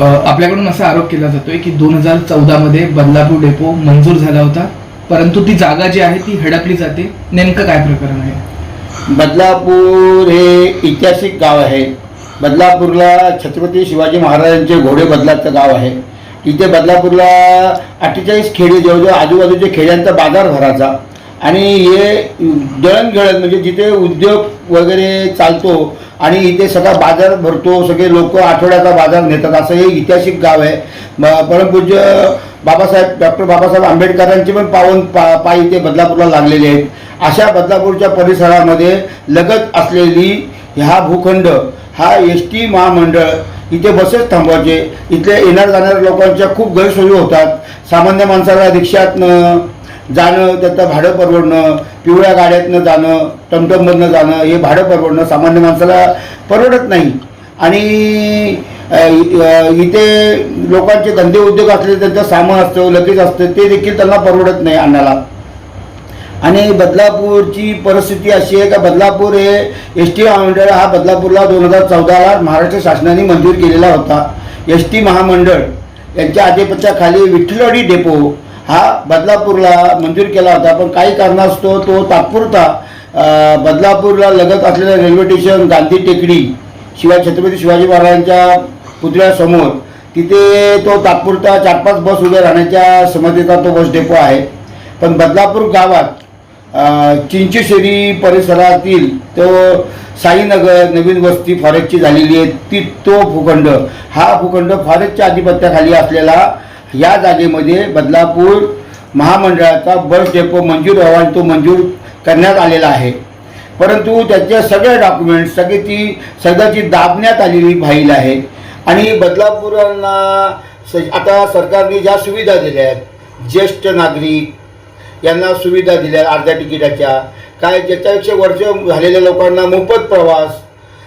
आपल्याकडून असा आरोप केला जातोय की दोन हजार चौदामध्ये बदलापूर डेपो मंजूर झाला होता. परंतु ती जागा जी आहे ती हडपली जाते. नेमकं काय प्रकरण आहे? बदलापूर हे ऐतिहासिक गाव आहे. बदलापूरला छत्रपती शिवाजी महाराजांचे घोडे बदलाचं गाव आहे. इथे बदलापूरला अठ्ठेचाळीस खेडे जवळजवळ आजूबाजूच्या खेड्यांचा बाजार भरायचा आणि हे दळणघळण म्हणजे जिथे उद्योग वगैरे चालतो आणि इथे सगळा बाजार भरतो सगळे लोक आठवड्याचा बाजार नेतात असं हे ऐतिहासिक गाव आहे. परमपूज्य बाबासाहेब डॉक्टर बाबासाहेब आंबेडकरांचे पण पावन पा पाय इथे बदलापूरला लागलेले आहेत. अशा बदलापूरच्या परिसरामध्ये लगत असलेली हा भूखंड हा एस टी महामंडळ इथे बसेस थांबवायचे. इथले येणार जाणाऱ्या लोकांच्या खूप गैरसोयी होतात. सामान्य माणसाला रिक्षातनं जाणं त्याचं भाडं परवडणं पिवळ्या गाड्यातनं जाणं टमटममधनं जाणं हे भाडं परवडणं सामान्य माणसाला परवडत नाही. आणि इथे लोकांचे धंदे उद्योग असले त्यांचं सामान असतं लगेच असतं ते देखील त्यांना परवडत नाही अन्नाला. आणि बदलापूरची परिस्थिती अशी आहे का बदलापूर हे एस टी महामंडळ हा बदलापूरला दोन हजार चौदाला महाराष्ट्र शासनाने मंजूर केलेला होता. एस टी महामंडळ यांच्या आधिपत्याखाली विठ्ठलवाडी डेपो हा बदलापूरला मंजूर केला होता पण काही कारणास्तव तो तात्पुरता बदलापूरला लगत असलेलं रेल्वे स्टेशन गांधी टेकडी शिवाय छत्रपती शिवाजी महाराजांच्या पुतळ्यासमोर तिथे तो तात्पुरता चार पाच बस उभे राहण्याच्या समतेचा तो बस डेपो आहे. पण बदलापूर गावात चिंचशेरी परिसरातील तो साईनगर नवीन वस्ती फॉरेस्टची झालेली आहे ती तो भूखंड. हा भूखंड फॉरेस्टच्या आधिपत्याखाली असलेला या जागेमध्ये बदलापूर महामंडळाचा बस डेपो मंजूर अहवाल तो मंजूर करण्यात आलेला आहे. परंतु त्याचे सगळे डॉक्युमेंट सगळी ती सगळ्याची दाबण्यात आलेली फाईल आहे आणि बदलापूरांना स- आता सरकारने ज्या सुविधा दिल्या आहेत ज्येष्ठ नागरिक यांना सुविधा दिल्या अर्ध्या तिकिटाच्या काय ज्याच्यापेक्षा वर्ष झालेल्या लोकांना मोफत प्रवास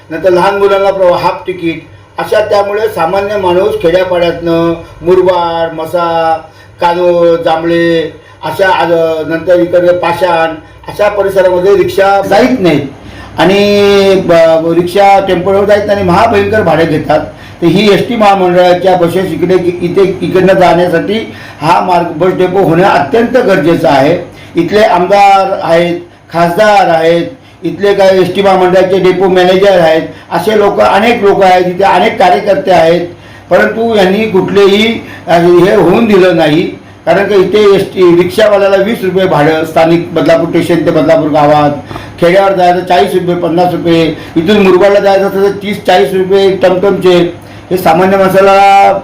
नंतर लहान मुलांना प्रवास हाफ तिकीट अशा त्यामुळे सामान्य माणूस खेड्यापाड्यातनं मुरबाड मसा कानोळ जांभळे अशा आज- नंतर इकडे पाषाण अशा परिसरामध्ये रिक्षा जाईत नाहीत. आणि ब- रिक्षा टेम्पोवर जाईत आणि महाभयंकर भाडे घेतात. तर ही एस टी महामंडळाच्या बसेस इकडे इथे इकडनं जाण्यासाठी हा मार्ग बस डेपो होणं अत्यंत गरजेचं आहे. इथले आमदार आहेत खासदार आहेत इथले काय एस टी महामंडळाचे डेपो मॅनेजर आहेत असे लोक अनेक लोक आहेत इथे अनेक कार्यकर्ते आहेत. परंतु यांनी कुठलेही हे होऊन दिलं नाही. कारण का इथे एस टी रिक्षावाल्याला वीस रुपये भाडं स्थानिक बदलापूर स्टेशन ते बदलापूर गावात खेड्यावर जायचं चाळीस रुपये पन्नास रुपये इथून मुरबाडला जायचं असेल तर तीस चाळीस रुपये टमटमचे. हे सामान्य माणसाला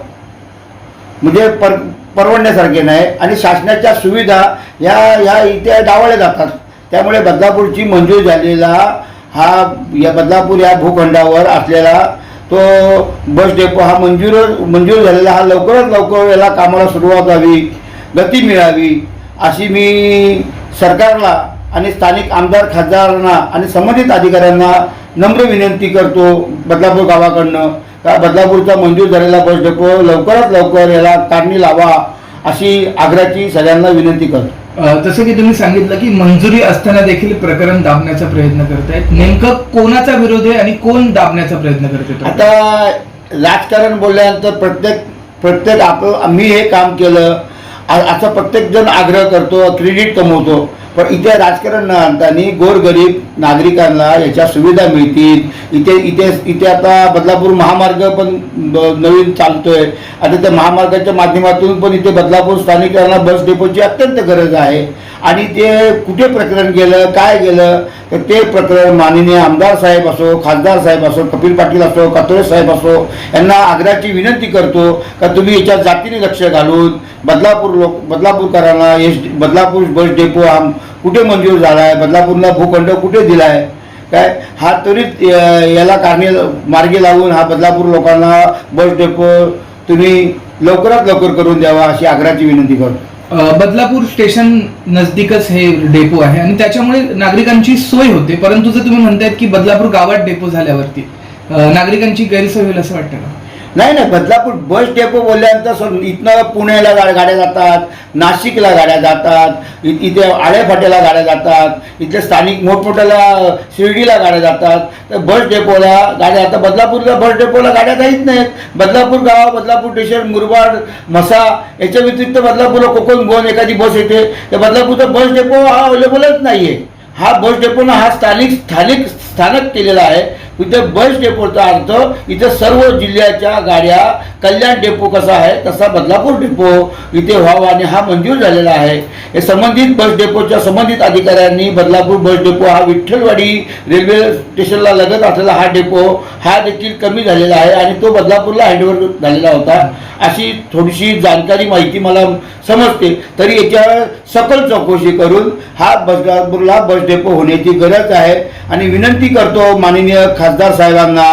म्हणजे पर परवडण्यासारखे नाही. आणि शासनाच्या सुविधा या या इथे डावळल्या जातात. त्यामुळे बदलापूरची मंजूर झालेला हा या बदलापूर या भूखंडावर असलेला तो बस डेपो हा मंजूर मंजूर झालेला हा लवकरात लवकर याला कामाला सुरुवात व्हावी गती मिळावी अशी मी सरकारला आणि स्थानिक आमदार खासदारांना आणि संबंधित अधिकाऱ्यांना नम्र विनंती करतो बदलापूर गावाकडनं. का बदलापूरचा मंजूर झालेला बस डेपो लवकरात लवकर याला कारणी लावा अशी आग्र्याची सगळ्यांना विनंती करतो. जसं की तुम्ही सांगितलं की मंजुरी असताना देखील प्रकरण दाबण्याचा प्रयत्न करतायत. नेमकं कोणाचा विरोध आहे आणि कोण दाबण्याचा प्रयत्न करते आता राजकारण बोलल्यानंतर प्रत्येक प्रत्येक आप मी हे काम केलं आ- असा प्रत्येक जण आग्रह करतो क्रेडिट कमवतो. पण इथे राजकारण न आणताना गोरगरीब नागरिकांना याच्या सुविधा मिळतील. इथे इथे इथे आता बदलापूर महामार्ग पण नवीन चालतोय. आता त्या महामार्गाच्या माध्यमातून पण इथे बदलापूर स्थानिकांना बस डेपोची अत्यंत गरज आहे. आणि ते कुठे प्रकरण गेलं काय गेलं तर ते प्रकरण माननीय आमदार साहेब असो खासदार साहेब असो कपिल पाटील असो कातोळे साहेब असो यांना आग्रहाची विनंती करतो का तुम्ही याच्या जातीने लक्ष घालून बदलापूर लोक बदलापूरकरांना एस बदलापूर बस डेपो आम कुठे मंजूर झाला आहे बदलापूरला भूखंड कुठे दिला आहे काय? हा त्वरित याला कारणे मार्गी लावून हा बदलापूर लोकांना बस डेपो तुम्ही लवकरात लवकर करून द्यावा अशी आग्रहाची विनंती करतो. बदलापूर स्टेशन नजदीकच हे डेपो आहे आणि त्याच्यामुळे नागरिकांची सोय होते. परंतु जर तुम्ही म्हणतायत की बदलापूर गावात डेपो झाल्यावरती नागरिकांची गैरसोय होईल असं वाटतं का? नाही नाही बदलापूर बस डेपो बोलल्यानंतर सर इथनं पुण्याला गा- गाड्या जातात नाशिकला गाड्या जातात इ- इथे आळेफाट्याला गाड्या जातात इथे स्थानिक मोठमोठ्याला शिर्डीला गाड्या जातात. तर बस डेपोला गाड्या आता बदलापूरला बस डेपोला गाड्या जात नाहीत. बदलापूर गाव बदलापूर स्टेशन मुरबाड मसा याच्या व्यतिरिक्त बदलापूरला कोकण गोवन एखादी बस येते. तर बदलापूरचा बस डेपो हा अवेलेबलच नाही आहे हा बस डेपोनं हा स्थानिक स्थानिक स्थानक केलेला आहे. इथे बस डेपोचा अर्थ इथे सर्व जिल्ह्याच्या गाड्या कल्याण डेपो कसा आहे तसा बदलापूर डेपो इथे व्हावा आणि हा मंजूर झालेला आहे. हे संबंधित बस डेपोच्या संबंधित अधिकाऱ्यांनी बदलापूर बस डेपो हा विठ्ठलवाडी रेल्वे स्टेशनला लगत असलेला हा डेपो हा देखील कमी झालेला आहे आणि तो बदलापूरला हँडओव्हर झालेला होता. अशी थोडीशी जाणकारी माहिती मला समजते. तरी याच्यावर सकल चौकशी करून हा बदलापूरला बस डेपो होण्याची गरज आहे. आणि विनंती करतो माननीय खासदार साहेबांना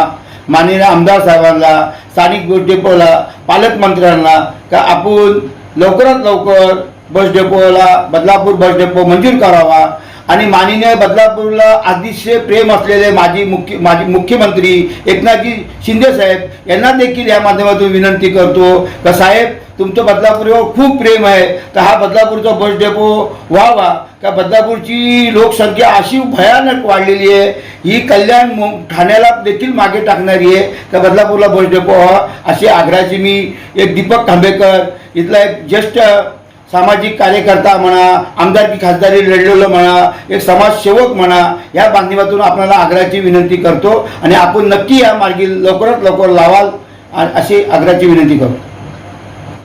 माननीय आमदार साहेबांना स्थानिक बस डेपोला पालकमंत्र्यांना का आपण लवकरात लवकर बस डेपोला बदलापूर बस डेपो मंजूर करावा. आणि माननीय बदलापूरला अतिशय प्रेम असलेले माजी मुख्य माजी मुख्यमंत्री एकनाथजी शिंदे साहेब यांना देखील या माध्यमातून विनंती करतो. का साहेब तुमचं बदलापूरवर खूप प्रेम आहे. तर हा बदलापूरचा बस डेपो व्हावा. का बदलापूरची लोकसंख्या अशी भयानक वाढलेली आहे. ही कल्याण मु- ठाण्याला देखील मागे टाकणारी आहे. का बदलापूरला बस डेपो व्हावा. अशी आग्रहाची मी एक दीपक खांबेकर इथला एक ज्येष्ठ सामाजिक कार्यकर्ता म्हणा आमदारकी खासदारी लढलेलं म्हणा एक समाजसेवक म्हणा या माध्यमातून आपल्याला आग्रहाची विनंती करतो. आणि आपण नक्की या मार्गी लवकरात लवकर लावाल अशी आग्रहाची विनंती करतो.